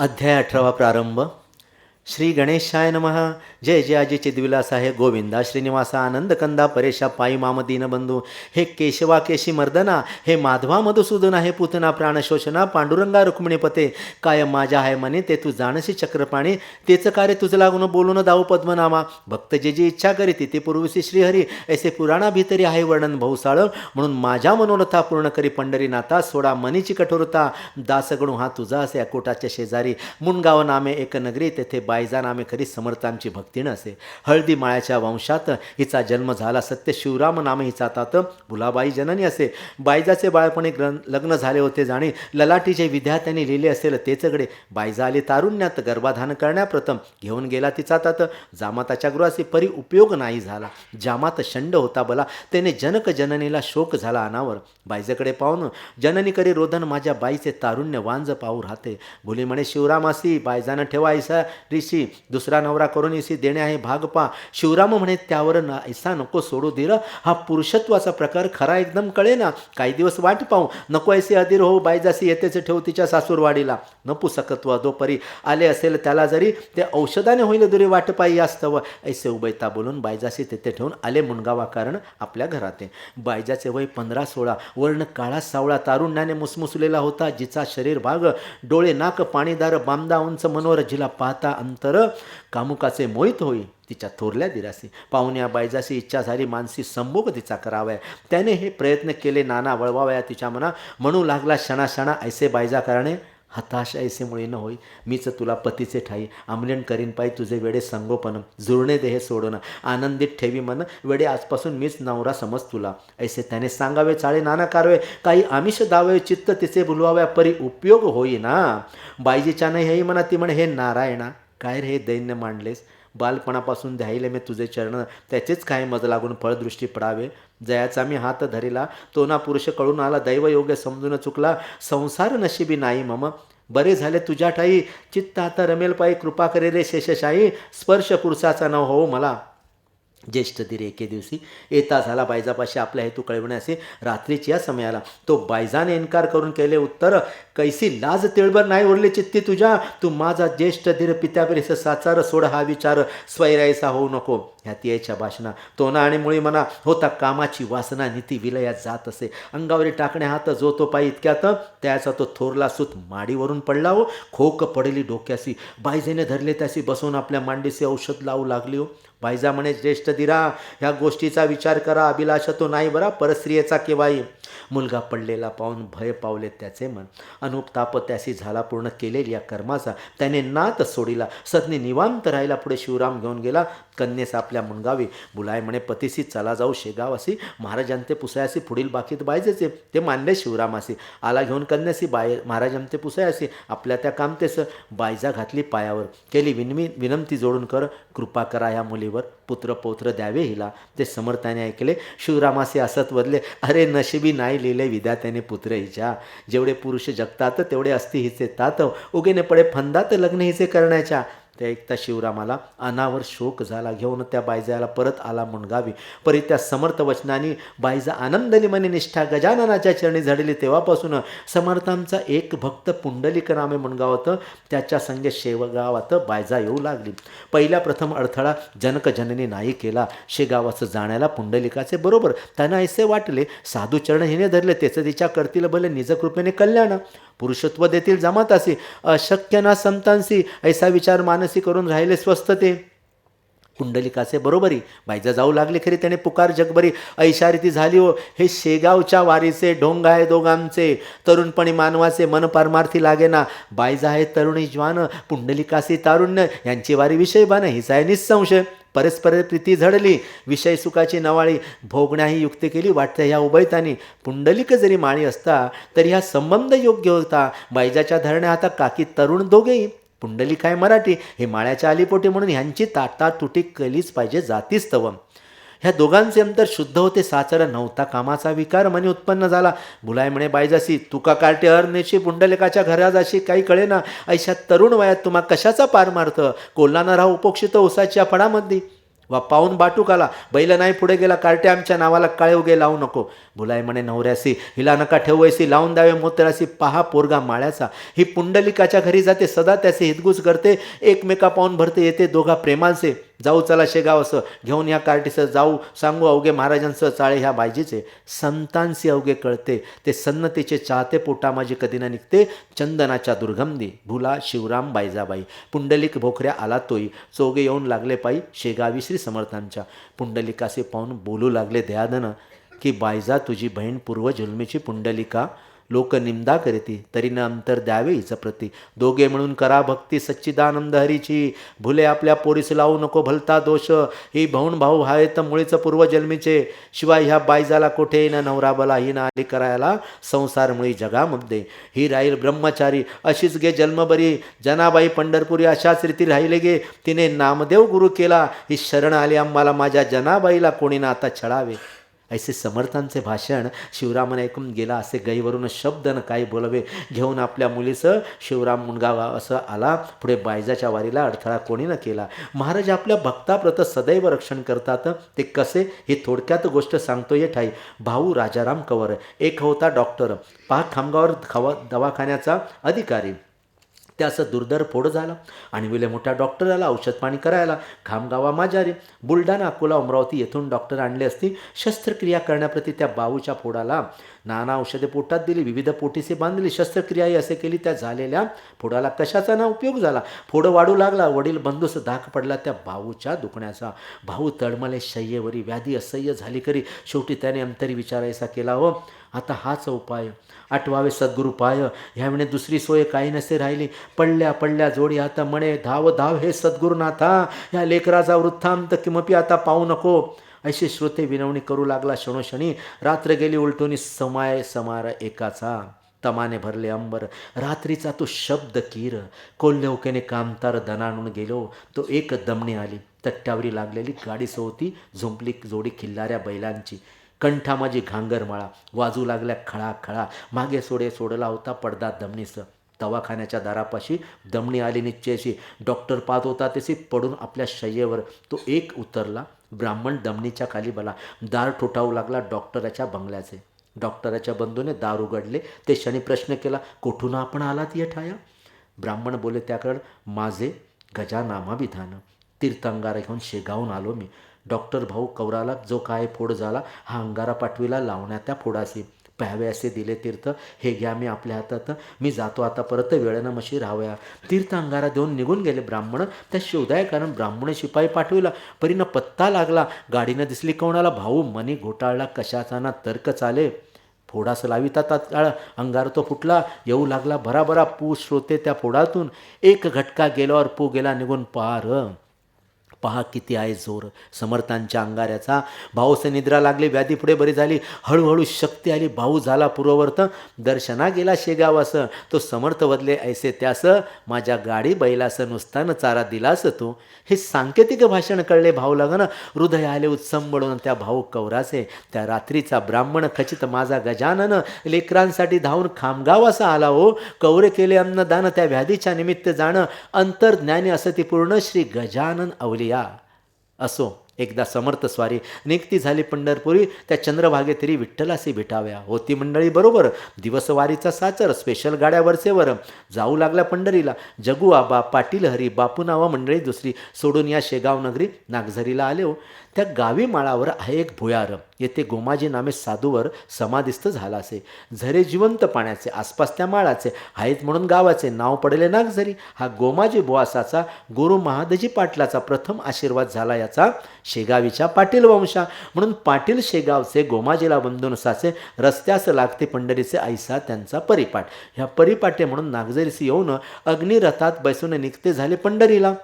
अध्याय अठरावा प्रारंभ. श्री गणेशाय नमः. जय जय अजय चिद्विलास आहे. गोविंदा श्रीनिवासा आनंद कंदा परेशा पायी माम दीनबंधू हे केशवा केशी मर्दना हे माधवा मधुसूदना हे पुतना प्राणशोषणा पांडुरंगा रुक्मिणीपते काय माझ्या आहे मने ते तू जाणसी चक्रपाणी. तेचं कार्य तुझं लागून बोलून दाऊ पद्मनामा. भक्त जे जी इच्छा करी तिथे पूर्वीसी श्रीहरी. ऐसे पुराणा भीतरी आहे वर्णन भाऊसाळ म्हणून माझ्या मनोरथा पूर्ण करी पंढरीनाथा सोडा मनीची कठोरता. दासगणू हा तुझा असे अकोटाच्या शेजारी. मुनगाव नामे एक नगरी तेथे बाय बायजा नामे खरी समर्थांची भक्तीनं असे हळदी माळ्याच्या वंशात हिचा जन्म झाला. सत्य शिवराम नामे हिचा तात भुलाबाई जननी असे. बायजाचे बाळपणे ग्रं लग्न झाले होते जाणे ललाटी जे विद्यार्थ्यांनी लिहिले असेल तेचकडे बायजा आली तारुण्यात गर्भाधान करण्याप्रथम घेऊन गेला तिचा तात. जामाताच्या गृहाशी परी उपयोग नाही झाला. जामात शंड होता बला. त्याने जनक जननीला शोक झाला अनावर. बायजेकडे पाहून जननी करी रोदन माझ्या बाईचे तारुण्य वांज पाहू राहते. भुली म्हणे शिवरामासी बायजानं ठेवा ऐसा इसी दुसरा नवरा करून इसी देणे आहे भाग पा. शिवराम म्हणे त्यावर ना ऐसा नको सोडू दिर हा पुरुषत्वाचा प्रकार खरा एकदम कळे ना काही दिवस वाट पाहू. नको ऐसे अधीर हो बायजासी येतेच ठेव तिच्या सासूरवाडीला. नपुसकत्व दोपरी. आले असेल त्याला जरी ते औषधाने होईल दुरी वाट पायी असतं ऐसे उबैता बोलून बायजासी तेथे ठेवून आले मुनगावा कारण आपल्या घरात. बायजाचे वय पंधरा सोळा. वर्ण काळा सावळा तारुण्याने मुसमुसलेला होता. जिचा शरीर भाग डोळे नाक पाणीदार बामदा उंच मनोर जिला पाहता अंतर कामुकाचे मोहित होई तिच्या थोरल्या दिरासी. पाहुण्या बायजाशी इच्छा झाली मानसी संभोग तिचा करावाय. त्याने हे प्रयत्न केले नाना वळवावया तिच्या मना म्हणू लागला क्षणाक्षणा ऐसे बायजा करणे हताश ऐसेमुळे न होई. मीच तुला पतीचे ठाई. आमलेण करीन पायी तुझे वेडे संगोपन. जुळणे देह सोडून. आनंदित ठेवी मन. वेडे आजपासून मीच नवरा समज तुला. ऐसे त्याने सांगावे चाळे नाना कारवे. काही आमिष दावे चित्त तिचे भुलवाव्या परी उपयोग होई ना बाईजीच्या नाही हेही म्हणा ती म्हणे हे नारायणा काय रे हे दैन्य मांडलेस? बालपणापासून द्यायले मी तुझे चरण. त्याचेच काय मज लागून फळदृष्टी पडावे? जयाचा मी हात धरिला. तो ना पुरुष कळून आला. दैवयोग्य समजून चुकला. संसार नशिबी नाही मम. बरे झाले तुझ्या ठाई. चित्त आता रमेल पायी. कृपा करे रे शेषशाही. स्पर्श पुरुषाचा न हो मला. ज्येष्ठ दिरे एके दिवशी येता झाला. बायजापाशी आपला हेतू कळविण्याचे रात्रीच्या या समयाला. तो बायजाने इन्कार करून केले उत्तर कैसी लाज तिळभर नाही उरली चित्ती तुझ्या. तू माझा ज्येष्ठ धीर पित्यापरीस साचार सोड हा विचार. स्वैरायसा होऊ नको. ह्यातियाच्या भाषणा तोना आणि मुळी म्हणा होता कामाची वासना नीती विलयात जात असे. अंगावरी टाकणे हात जो तो पायी इतक्यात त्याचा तो थोरला सूत माडीवरून पडला हो. खोक पडली डोक्यासी. बायजेने धरले त्याशी बसून आपल्या मांडीचे औषध लावू लागली हो. बायजा म्हणे ज्येष्ठ दिरा ह्या गोष्टीचा विचार करा अभिलाषा तो नाही बरा परस्त्रियेचा केव्हाही. मुलगा पडलेला पाहून भय पावले त्याचे मन. अनुपताप त्याशी झाला पूर्ण केलेल या कर्माचा. त्याने नात सोडिला. सदनी निवांत राहिला पुढे शिवराम घेऊन गेला. कन्येस आपल्या मुनगावी. बुलाय म्हणे पतीसी चला जाऊ शेगावासी. महाराजांते पुसयासी पुढील बाकीत बायजेचे. ते मानले शिवरामासी. आला घेऊन कन्यासी बाय महाराजांते पुसयासी. आपल्या त्या कामतेस बायजा घातली पायावर. केली विनमी विनंती जोडून कर कृपा करा या मुलीवर. पुत्र पौत्र द्यावे हिला. ते समर्थाने ऐकले. शिवरामासे असत वदले अरे नशिबी नाही लिहिले विधात्याने पुत्र हिच्या. जेवढे पुरुष जगतात तेवढे असती हिचे तात. उगेने पडे फंदात लग्न हिचे करण्याच्या. त्या ऐकता शिवरामाला अनावर शोक झाला. घेऊन त्या बायजाला परत आला मुणगावी परी त्या समर्थ वचनाने बायजा आनंदली मने निष्ठा गजाननाच्या चरणी झडली. तेव्हापासून समर्थांचा एक भक्त पुंडलिक नामे मुणगावात त्याच्या संगे शेवगावात बायजा येऊ लागली. पहिल्या प्रथम अडथळा जनक जननी नाही केला. शेगावाचं जाण्याला पुंडलिकाचे बरोबर. त्यांना ऐसे वाटले साधू चरण हिने धरले त्याचं तिच्या करतील भले निजकृपेने कल्याण. पुरुषत्व देतील जमात असे अशक्य ना संतांसी ऐसा विचार मान करून राहिले स्वस्त ते. कुंडलिकाचे बरोबरी. बायजा जाऊ लागले खरी त्याने पुकार जगभरी. ऐशारीती झाली हो. हे शेगावच्या वारीचे ढोंग आहे दोघांचे. तरुणपणी मानवाचे मन परमार्थी लागे ना बायजा आहे तरुणी ज्वान. पुंडलिकासी तारुण्य. यांची वारी विषय बाण हिचा आहे निसंशय. परस्पर प्रीती झडली. विषय सुखाची नवाळी. भोगण्याही युक्ती केली वाटते ह्या उभयतानी. पुंडलिक जरी माळी असता तरी हा संबंध योग्य होता. बायजाच्या धरण्या आता काकी तरुण दोघेही पुंडलिक आहे मराठी? हे माळ्याच्या आलीपोटी म्हणून ह्यांची ताटा तुटी केलीच पाहिजे जातीच तवम. ह्या दोघांचे अंतर शुद्ध होते साचर नव्हता कामाचा विकार मनी उत्पन्न झाला. बुलाय म्हणे बायजासी तुका कार्टे हरनेशी पुंडलिकाच्या घराजाशी काही कळे ना ऐशा तरुण वयात तुम्हा कशाचा पार मारतं? कोल्हाना राहा उपोक्षित उसाच्या फळामध्ये वा पाहून बाटूक आला. बैल नाही पुढे गेला कार्टे आमच्या नावाला काळे उगे लावू नको. भुलाय म्हणे नवऱ्यासी हिला नका ठेवायसी लावून द्यावे मोत्रासी पहा पोरगा माळ्याचा. ही पुंडलिकाच्या घरी जाते सदा त्याचे हितगुज करते एकमेका पाहून भरते येते दोघा प्रेमांचे. जाऊ चला शेगाव असं घेऊन या कार्टीचं जाऊ. सांगू अवघे महाराजांचं चाळे ह्या बायजीचे. संतांशी अवघे कळते. ते सन्नतेचे चाहते पोटा माझी कधी ना निघते. चंदनाच्या दुर्गंधी. भुला शिवराम बायजाबाई. पुंडलिक भोखऱ्या आला तोई चोगे येऊन लागले पायी शेगावी श्री समर्थांच्या. पुंडलिकासे पाहून बोलू लागले दयादनं की बायजा तुझी बहीण पूर्वजन्मीची पुंडलिका लोक निंदा करीती तरी न अंतर द्यावे हिचं प्रती दोघे म्हणून करा भक्ती सच्चिदानंद हरीची. भुले आपल्या पोरीस लावू नको भलता दोष. ही भाऊन भाऊ हाय तर मुळीचं पूर्वजन्मीचे. शिवाय ह्या बायजाला कुठे ना नवरा बला ही ना आली करायला संसार मुळी जगामध्ये ही राहील ब्रह्मचारी. अशीच गे जन्मबरी जनाबाई पंढरपुरी अशाच रीती राहिले गे. तिने नामदेव गुरु केला. ही शरण आली आम्हाला माझ्या जनाबाईला कोणी ना आता छळावे. ऐसे समर्थांचे भाषण शिवरामाने ऐकून गेला असे गईवरून शब्द न काही बोलवे घेऊन आपल्या मुलीचं शिवराम मुनगावा असं आला. पुढे बायजाच्या वारीला अडथळा कोणी न केला? महाराज आपल्या भक्ताप्रत सदैव रक्षण करतात. ते कसे? हे थोडक्यात गोष्ट सांगतो ये ठाई. भाऊ राजाराम कवर. एक होता डॉक्टर. पहा खामगावर खवा दवाखान्याचा अधिकारी. त्याचं दुर्धर फोड झाला. आणि विले मोठ्या डॉक्टराला औषध पाणी करायला खामगावा माजारी बुलढाणा अकोला अमरावती येथून डॉक्टर आणले असती. शस्त्रक्रिया करण्याप्रती त्या बाऊच्या फोडाला नाना औषधे पोटात दिली विविध पोटीसे बांधली शस्त्रक्रियाही असे केली. त्या झालेल्या फोडाला कशाचा ना उपयोग झाला? फोडं वाढू लागला. वडील बंधूस धाक पडला. त्या भाऊच्या दुखण्याचा भाऊ तळमले शय्येवरी व्याधी असह्य झाली करी शेवटी त्याने अंतरी विचारायचा केला हो आता हाच उपाय. आठवावे सद्गुरुपाय पाय. ह्यावेळी दुसरी सोय काही नसे राहिली. पडल्या पडल्या जोडी आता म्हणे धाव धाव हे सद्गुरुनाथा. ह्या लेकराचा वृत्तांत किमपी आता पाहू नको. अशी श्रोते विनवणी करू लागला क्षणोक्षणी रात्र गेली उलटून समाय समार एकाचा. तमाने भरले अंबर. रात्रीचा तो शब्द कीर. कोल्हेवकेने कामतार दणाणून गेलो. तो एक दमणी आली. तट्ट्यावरी लागलेली गाडी सोबती झुंपली जोडी खिल्लाऱ्या बैलांची. कंठा माझी घांगरमाळा वाजू लागल्या खळा खळा. मागे सोडे सोडला होता पडदा दमणीस दवाखान्याच्या दारापाशी दमणी आली निश्चयशी. डॉक्टर पाहत होता तशी पडून आपल्या शय्येवर. तो एक उतरला. ब्राह्मण दमणीच्या खाली बला. दार ठोठावू लागला डॉक्टराच्या बंगल्याचे. डॉक्टराच्या बंधूने दार उघडले. ते क्षणी प्रश्न केला कुठून आपण आलात येठाया? ब्राह्मण बोले त्याकडं माझे गजानामाभिधान तीर्थंगारा घेऊन शेगावून आलो मी. डॉक्टर भाऊ कौराला जो काय फोड झाला हा अंगारा पाठवीला लावण्यात त्या फोडाशी. प्यावे असे दिले तीर्थ हे घ्या मी आपल्या हातात मी जातो आता परत वेळेनं मशी राहूया तीर्थ अंगारा देऊन निघून गेले ब्राह्मण त्या शोधाय कारण ब्राह्मण शिपाई पाठविला. परीनं पत्ता लागला गाडीनं दिसली कोणाला भाऊ मनी घोटाळला कशाचा ना तर्क चाले. फोडास लाविता तात्काळ. अंगार तो फुटला येऊ लागला भराभरा पू श्रोते त्या फोडातून. एक घटका गेल्यावर पू गेला निघून पार. पहा किती आहे जोर. समर्थांच्या अंगाऱ्याचा. भाऊसे निद्रा लागली व्याधी पुढे बरी झाली. हळूहळू शक्ती आली भाऊ झाला पूर्ववर्त. दर्शना गेला शेगावास. तो समर्थ बदले ऐसे त्यास माझ्या गाडी बैलासं नुसतानं चारा दिलास तू. हे सांकेतिक भाषण कळले भाऊ लागन. हृदय आले उत्संबळून त्या भाऊ कौरासे. त्या रात्रीचा ब्राह्मण खचित माझा गजानन. लेकरांसाठी धावून खामगाव असा आला हो. कौरे केले अन्नदान त्या व्याधीच्या निमित्त जाणं. अंतर्ज्ञानी असं ती पूर्ण श्री गजानन या. असो एकदा समर्थ स्वारी. निघती झाली पंढरपुरी त्या चंद्रभागे तरी विठ्ठलासी भेटाव्या. होती मंडळी बरोबर. दिवसवारीचा साचर स्पेशल गाड्यावरचेवर जाऊ लागल्या पंढरीला. जगू आबा पाटील हरी बापू नावा मंडळी दुसरी. सोडून या शेगाव नगरी नागझरीला आले हो त्या गावी माळावर आहे एक भुयार येथे गोमाजी नामे साधूवर समाधिस्थ झाला असे झरे जिवंत पाण्याचे आसपास त्या माळाचे आहेत म्हणून गावाचे नाव पडले नागझरी. हा गोमाजी बुवासाचा गुरु महादजी पाटलाचा प्रथम आशीर्वाद झाला याचा शेगावीच्या पाटील वंशा. म्हणून पाटील शेगावचे गोमाजीला बंधून साचे रस्त्यास लागते पंढरीचे ऐसा त्यांचा परिपाठ. ह्या परिपाटे म्हणून नागझरीस येऊन अग्निरथात बसून निघते झाले पंढरीला.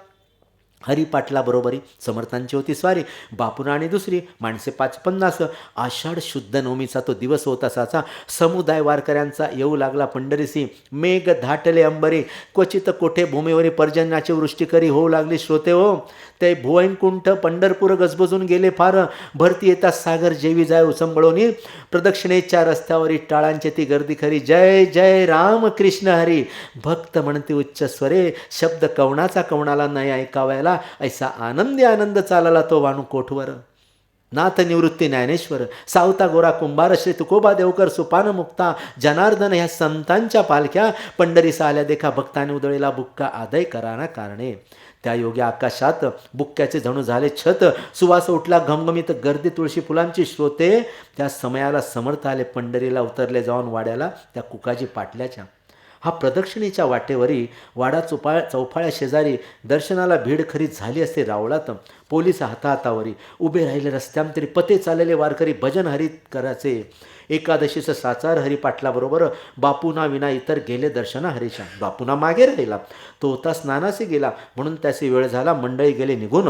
हरिपाटलाबरोबरी समर्थांची होती स्वारी बापुना आणि दुसरी माणसे पाच पन्नास. आषाढ शुद्ध नवमीचा तो दिवस होत असाचा समुदाय वारकऱ्यांचा येऊ लागला पंढरीसी मेघ धाटले अंबरी क्वचित कोठे भूमीवरी पर्जन्याची वृष्टी करी होऊ लागली श्रोते हो. ते भुवैनकुंठ पंढरपूर गजबजून गेले फार. भरती येतात सागर जेवी जाय उसंबळोनी प्रदक्षिणेच्या रस्त्यावरील टाळांची ती गर्दी खरी. जय जय राम कृष्ण हरी. भक्त म्हणते उच्च स्वरे. शब्द कवणाचा कवणाला नाही ऐकावायला. ऐसा आनंदी आनंद चालला तो वाणू कोठवर नाथ निवृत्ती ज्ञानेश्वर सावता गोरा कुंभार श्री तुकोबा देवकर सुपान मुक्ता जनार्दन ह्या संतांच्या पालख्या पंढरीस आल्या देखा भक्ताने उदळीला बुक्का आदय कराना कारणे. त्या योग्य आकाशात बुक्क्याचे जणू झाले छत सुवास उठला घमघमीत गर्दी तुळशी फुलांची श्रोते. त्या समयाला समर्थ आले पंढरीला उतरले जाऊन वाड्याला त्या कुकाजी पाटल्याच्या. हा प्रदक्षिणेच्या वाटेवरी वाडा चुपाळ चौफाळ्या शेजारी दर्शनाला भीड खरी झाली असते रावळात. पोलीस हाताहातावरी उभे राहिले रस्त्यामतरी पते चाललेले वारकरी भजन हरित करायचे. एकादशीचं साचार हरिपाटलाबरोबर बापूना विना इतर गेले दर्शना हरीशा बापूना मागे राहिला. तो होता स्नानासी गेला. म्हणून त्याची वेळ झाला. मंडळी गेले निघून.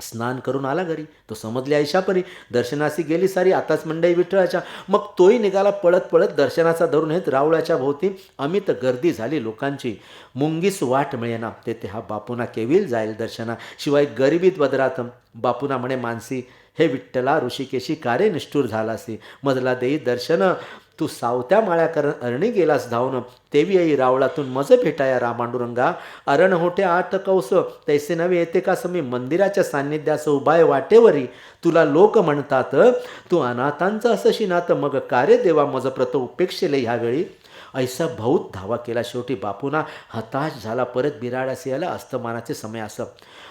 स्नान करून आला घरी. तो समजल्या ऐशापरी दर्शनासी गेली सारी. आताच मंडई विठ्ठळाच्या मग तोही निघाला पळत पळत दर्शनाचा धरून येत रावळाच्या भोवती. अमित गर्दी झाली लोकांची. मुंगीस वाट मिळेना. तेथे हा बापूना केविल जाईल दर्शना. शिवाय गरिबीत बदरात बापूना म्हणे मानसी हे विठ्ठला ऋषिकेशी कारे निष्ठूर झालासी. मजला देई दर्शन. तू सावत्या माळ्याकर अरणी गेलास धावून. तेवी आई रावळातून मज भेटाया रामांडुरंगा अरण होटे आठ कौस तैसे नवे येते का समी मंदिराच्या सान्निध्यास उभाय वाटेवरी. तुला लोक म्हणतात तू अनाथांचं असशी नात मग कार्य देवा मज प्रत उपेक्षेले ह्यावेळी? ऐसा भाऊत धावा केला. शेवटी बापूना हताश झाला. परत बिराडास यायला अस्तमानाचे समय असं.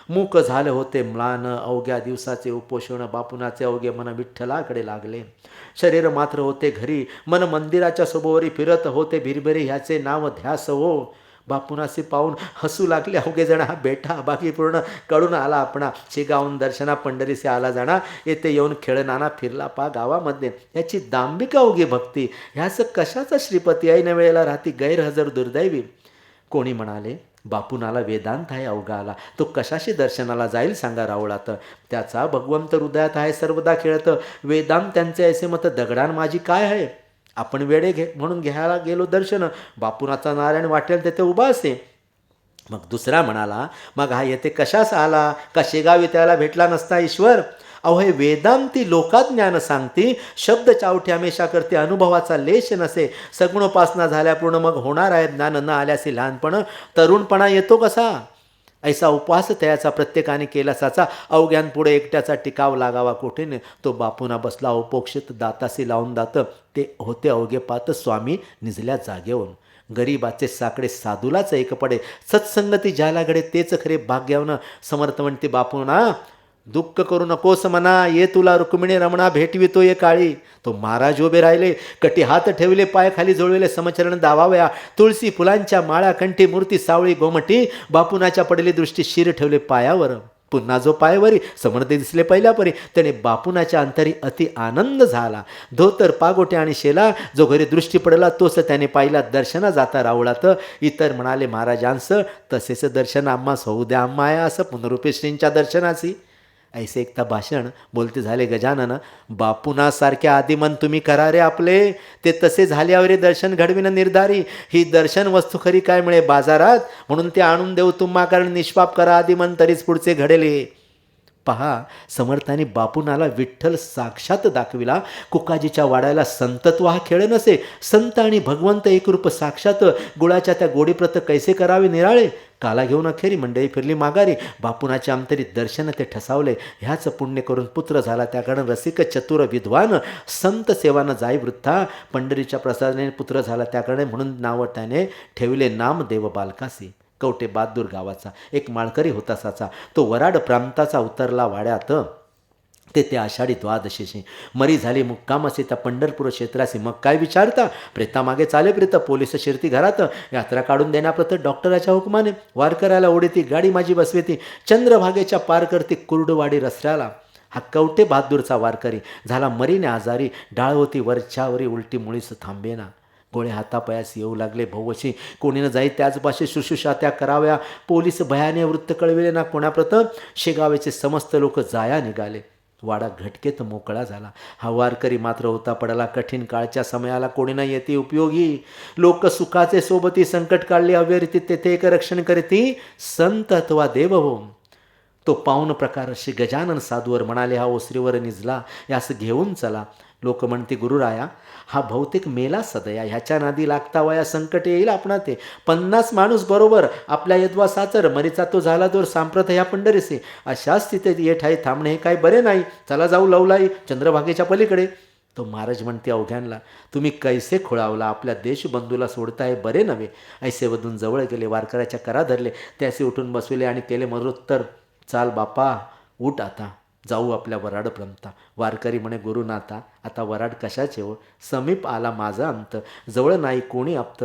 मूक झाले होते. म्लान अवघ्या दिवसाचे उपोषण बापुनाचे अवघे मन विठ्ठलाकडे लागले. शरीर मात्र होते घरी. मन मंदिराच्या सोबोवरी फिरत होते. भिरभिरी ह्याचे नाव ध्यास हो. बापुनासी पाहून हसू लागले अवघे जण हा बेटा बाकी पूर्ण कळून आला आपणा. शेगावून दर्शना पंढरीसे आला जाणा. येथे येऊन खेळनाना फिरला पा गावामध्ये याची दांबिका अवघी भक्ती. ह्याचं कशाचा श्रीपती ऐन वेळेला राहती गैरहजर दुर्दैवी. कोणी म्हणाले बापूनाला वेदांत आहे अवघा आला. तो कशाशी दर्शनाला जाईल सांगा रावळात. त्याचा भगवंत हृदयात आहे सर्वदा खेळत. वेदांत त्यांचे ऐसे मत दगडान माझी काय आहे? आपण वेडे घे म्हणून घ्यायला गेलो दर्शन. बापुनाचा नारायण वाटेल तेथे उभा असे मग दुसरा म्हणाला मग हा येथे कशास आला? का शेगावी त्याला भेटला नसता ईश्वर? अहो हे वेदांती लोकात ज्ञान सांगती शब्द चावठी हमेशा करते अनुभवाचा लेश नसे. सगुणोपासना झाल्या पूर्ण मग होणार आहे ज्ञान न आल्यासी लहानपण. तरुणपणा येतो कसा? ऐसा उपवास त्याचा प्रत्येकाने केला साचा अवघ्यांपुढे एकट्याचा टिकाव लागावा कोठेने तो बापूना बसला उपोक्षित दातासी लावून दात. ते होते अवघे पात स्वामी निजल्या जागेवरून. गरीबाचे साकडे साधूलाच एक पडे. सत्संगती ज्याला घडे तेच खरे भाग्यावनं. समर्थ म्हणते बापूना दुःख करू नकोस मना ये तुला रुक्मिणी रमणा भेटवितो ये काळी. तो महाराज उभे राहिले कटी हात ठेवले पाय खाली जोडलेले समचरण दावाव्या. तुळशी फुलांच्या माळा कंठी मूर्ती सावळी गोमटी बापुनाच्या पडली दृष्टी शिर ठेवले पायावर. पुन्हा जो पायवरी समर्थ दिसले पहिल्यापरी त्याने बापुनाच्या अंतरी अति आनंद झाला. धोतर पागोटे आणि शेला जो घरी दृष्टी पडला तोच त्याने पाहिला दर्शना जाता रावळात इतर म्हणाले महाराजांचं तसेच दर्शन आम्हास होऊ द्या आम्हा असं पुनरुपेश्रींच्या दर्शनाची ऐसे एकता भाषण बोलते झाले गजानन बापुनासारख्या आदिमन तुम्ही करा रे आपले. ते तसे झाल्यावर दर्शन घडविन निर्धारी. ही दर्शन वस्तू खरी काय मिळे बाजारात? म्हणून ते आणून देऊ तुम्हा कारण निष्पाप करा आदिमन तरीच पुढचे घडेले पहा समर्थाने बापूनाला विठ्ठल साक्षात दाखविला. कुकाजीच्या वाड्याला संतत्व हा खेळ नसे. संत आणि भगवंत एकरूप साक्षात. गुळाच्या त्या गोडीप्रत कैसे करावे निराळे? काला घेऊन अखेरी मंडळी फिरली माघारी. बापुनाच्या आमतरी दर्शन ते ठसावले. ह्याच पुण्य करून पुत्र झाला त्याकडं रसिक चतुर विद्वान. संत सेवानं जाई वृद्धा. पंढरीच्या प्रसादाने पुत्र झाला त्याकडे म्हणून नाव त्याने ठेवले नाम देव बालकासी. कवटे बहादूर गावाचा एक माळकरी होता साचा. तो वराड प्रांताचा उतरला वाड्यात. ते ते आषाढी द्वादशीशी. मरी झाली मुक्कामासी. त्या पंढरपूर क्षेत्रासी मग काय विचारता? प्रेतामागे चाले प्रेत. पोलीस शिरती घरात. यात्रा काढून देण्याप्रत डॉक्टराच्या हुकमाने वार करायला ओढीती गाडी माझी बसवेती. चंद्रभागेच्या पार करती कुर्डवाडी रसऱ्याला हा कवटे बहादूरचा वारकरी. झाला मरीने आजारी. डाळ होती वरच्यावरी उलटी मुळीस थांबेना. गोळे हातापायास येऊ लागले भोवशी कोणी न जाई त्याच भाषेत शुश्रूषा त्या कराव्या. पोलीस भयाने वृत्त कळविले ना कोणाप्रत? शेगावेचे समस्त लोक जाया निघाले. वाडा घटकेत मोकळा झाला. हा वारकरी मात्र होता पडला कठीण काळच्या समयाला कोणी ना येते उपयोगी. लोक सुखाचे सोबती संकट काढले अव्यरिती तेथे एक रक्षण करीती संत अथवा देव हो. तो पाहून प्रकार श्री गजानन साधूवर म्हणाले हा ओसरीवर निजला यास घेऊन चला. लोक म्हणते गुरुराया हा बहुतेक मेला सदया ह्याच्या नादी लागता वया संकट येईल आपणा ते पन्नास माणूस बरोबर आपल्या यद्वा साचर मरीचा तो झाला दोर सांप्रत ह्या पंढरीसे. अशा स्थितीत ये आहे थांबणे हे काय बरे नाही. चला जाऊ लवलाई चंद्रभागेच्या पलीकडे. तो महाराज म्हणते अवघ्यांना तुम्ही कैसे खुळावला आपल्या देशबंधूला सोडताय बरे नव्हे. ऐसेवधून जवळ गेले वारकऱ्याच्या करा धरले त्याचे उठून बसविले आणि केले मरोत्तर चाल बापा उठ आता. जाऊ आपल्या वराड प्रमता. वारकरी म्हणे गुरुनाथा आता वराड कशाचे हो? समीप आला माझा अंत. जवळ नाही कोणी आपत.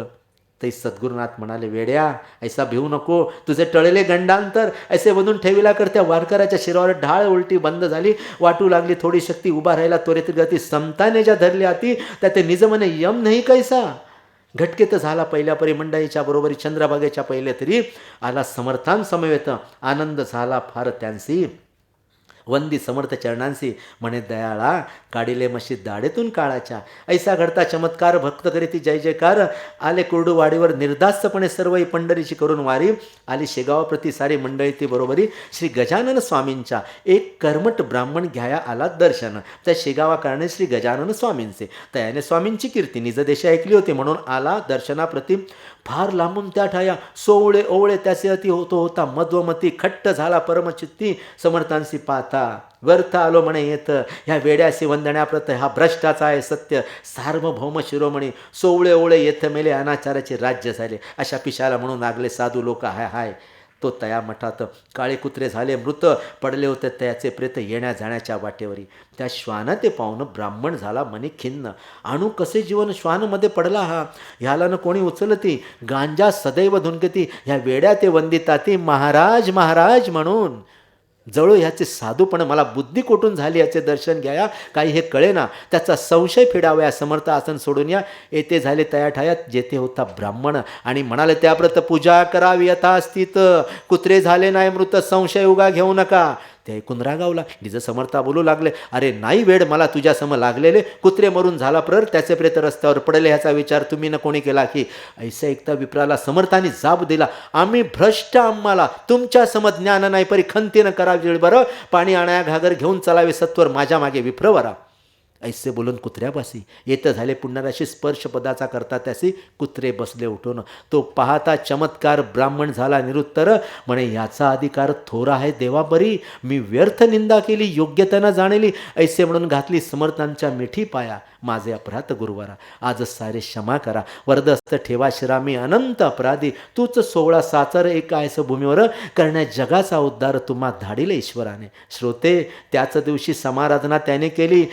ते सद्गुरुनाथ म्हणाले वेड्या ऐसा भिवू नको. तुझे टळले गंडांतर. ऐसे बनून ठेविला कर त्या वारकऱ्याच्या शिरावर ढाळ उलटी बंद झाली. वाटू लागली थोडी शक्ती उभा राहिला. त्वरित गती समताने ज्या धरली आती त्या ते निज म्हणे यम नाही कैसा? घटकेत झाला पहिल्या परी मंडळीच्या बरोबरी चंद्रभागेच्या पहिले तरी. आला समर्थान समवेत आनंद झाला फार त्यांसी. वंदी समर्थ चरणांसी म्हणे दयाळा काढिले मशी दाढेतून काळाच्या. ऐसा घडता चमत्कार भक्त करीती जय जयकार. आले कुर्डूवाडीवर निर्धास्तपणे सर्व पंढरीची करून वारी. आली शेगावाप्रती सारी मंडळी ती बरोबरी. श्री गजानन स्वामींच्या एक कर्मट ब्राह्मण घ्याया आला दर्शन. त्या शेगावाकारणे श्री गजानन स्वामींचे. तयाने स्वामींची कीर्ती निज देश ऐकली होती म्हणून आला दर्शनाप्रती. फार लांबून त्या ठाया सोवळे ओवळे त्याचे अति होतो होता मध्वमती खट्ट झाला परमचित्ती समर्थांशी पाहता. व्यर्थ आलो म्हणे येत ह्या वेड्याशी वंदण्याप्रत हा भ्रष्टाचा आहे सत्य सार्वभौम शिरोमणी सोवळे ओवळे येथ मेले अनाचाराचे राज्य झाले. अशा पिशाला म्हणून लागले साधू लोक हाय हाय. तो तया मठात काळे कुत्रे झाले मृत पडले होते. त्याचे प्रेत येण्या जाण्याच्या वाटेवरी. त्या श्वान ते पाहून ब्राह्मण झाला मनी खिन्न. आणू कसे जीवन श्वानमध्ये पडला हा? ह्याला न कोणी उचलती? गांजा सदैव धुनकती ह्या वेड्या ते वंदिताती महाराज महाराज म्हणून. जळू ह्याचे साधूपण मला बुद्धी कोठून झाली याचे दर्शन घ्याया काही हे कळेना त्याचा संशय फिडावया समर्थ आसन सोडून या. येथे झाले तया ठायात जेथे होता ब्राह्मण. आणि म्हणाले त्याप्रत पूजा करावी यथास्थित. कुत्रे झाले नाही मृत संशय उगा घेऊ नका. ते ऐकून रागावला. निज समर्था बोलू लागले. अरे नाही वेड मला तुझ्या सम लागलेले. कुत्रे मरून झाला प्रर त्याचे प्रेत रस्त्यावर पडले ह्याचा विचार तुम्ही न कोणी केला की? ऐसा ऐकता विप्राला समर्थाने जाब दिला. आम्ही भ्रष्ट आम्हाला. तुमच्या सम ज्ञान नाही परी खंतीनं करावी बरं. पाणी आणाया घागर घेऊन चलावे सत्वर माझ्या मागे विप्रवरा ऐसे बोलून कुत्र्यापासी येतं झाले पुन्हा स्पर्श पदाचा करता त्यासी कुत्रे बसले उठून. तो पाहता चमत्कार ब्राह्मण झाला निरुत्तर. म्हणे याचा अधिकार थोरा आहे देवा बरी मी व्यर्थ निंदा केली योग्यतेनं जाणली. ऐसे म्हणून घातली समर्थांच्या मिठी पाया. माझे अपराध गुरुवारा. आज सारे क्षमा करा. वरदस्त ठेवा शिरामी अनंत अपराधी. तूच सोळा साचर एक आहेस भूमीवर. करण्या जगाचा उद्धार तुम्हा धाडीले ईश्वराने. श्रोते त्याच दिवशी समाराधना त्याने केली.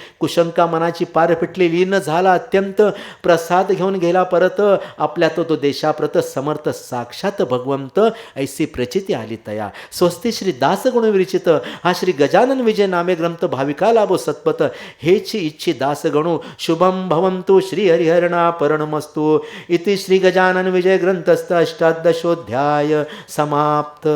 शंका मनाची पार पिटली लीन झाला अत्यंत प्रसाद घेऊन गेला परत. आपल्या तो तो देशाप्रत समर्थ साक्षात भगवंत ऐसी प्रचिती आली तया. स्वस्ती श्री दासगुण विरचित. हा श्री गजानन विजय नामे ग्रंथ भाविका लाभो सत्पत. हेची इच्छी दासगणू शुभम भवंतु श्री हरिहरणा परणमस्तु. इति श्री गजानन विजय ग्रंथस्थ अष्टादशोध्याय समाप्त.